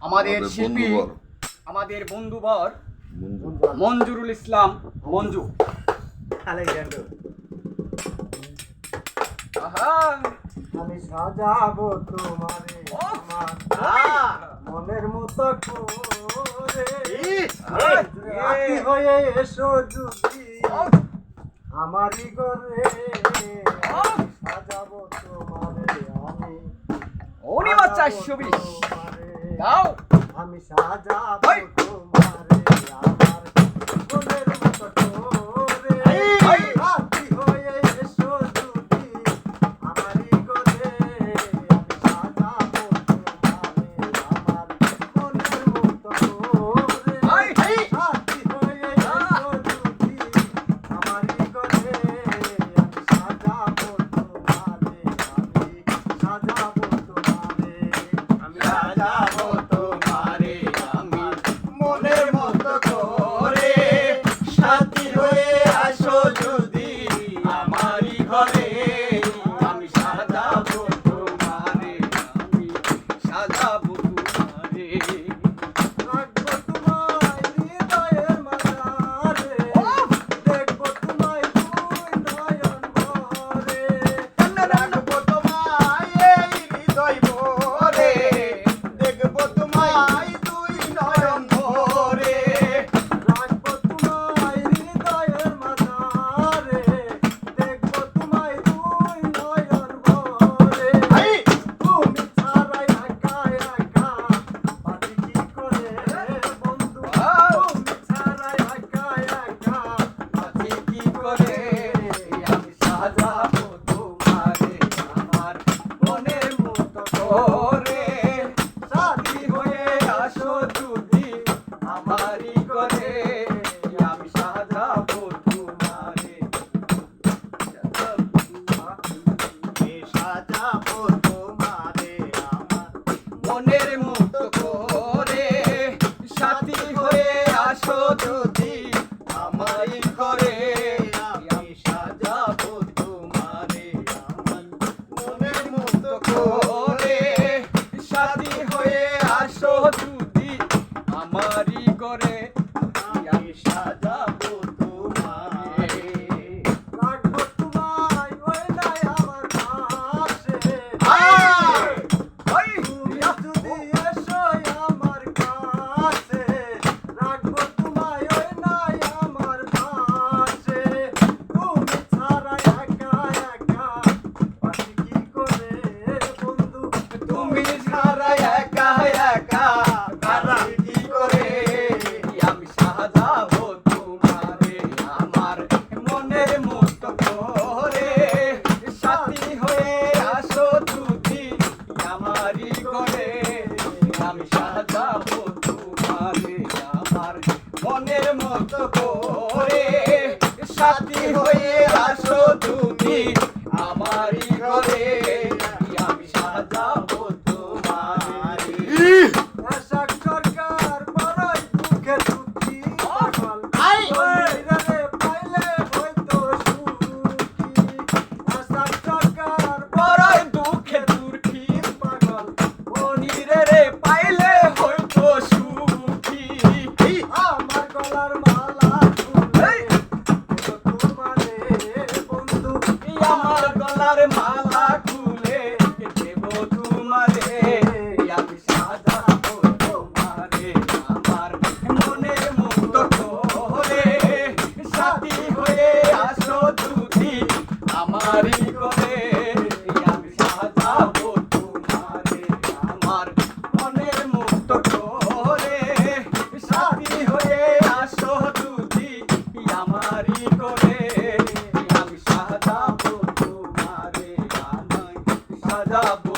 আমাদের শিল্পী আমাদের বন্ধুবর মঞ্জুরুল ইসলাম। মঞ্জু। আমি সাজাবো মনের মতো ইয়ে। হয়ে এসো যদি। আমারই ঘরে সাজাবো তোমারে আমি চারশো বিশ দাও। আমি সাজা মত করে সাথী হয়ে আসো তুমি। তোমারই করে আমি সাজাবো তোমারে। আমার মনের মুক্ত করে সাথী হয়ে আসো দুটি আমারই করে। আমি সাজাবো তোমারে, আমায় সাজাবো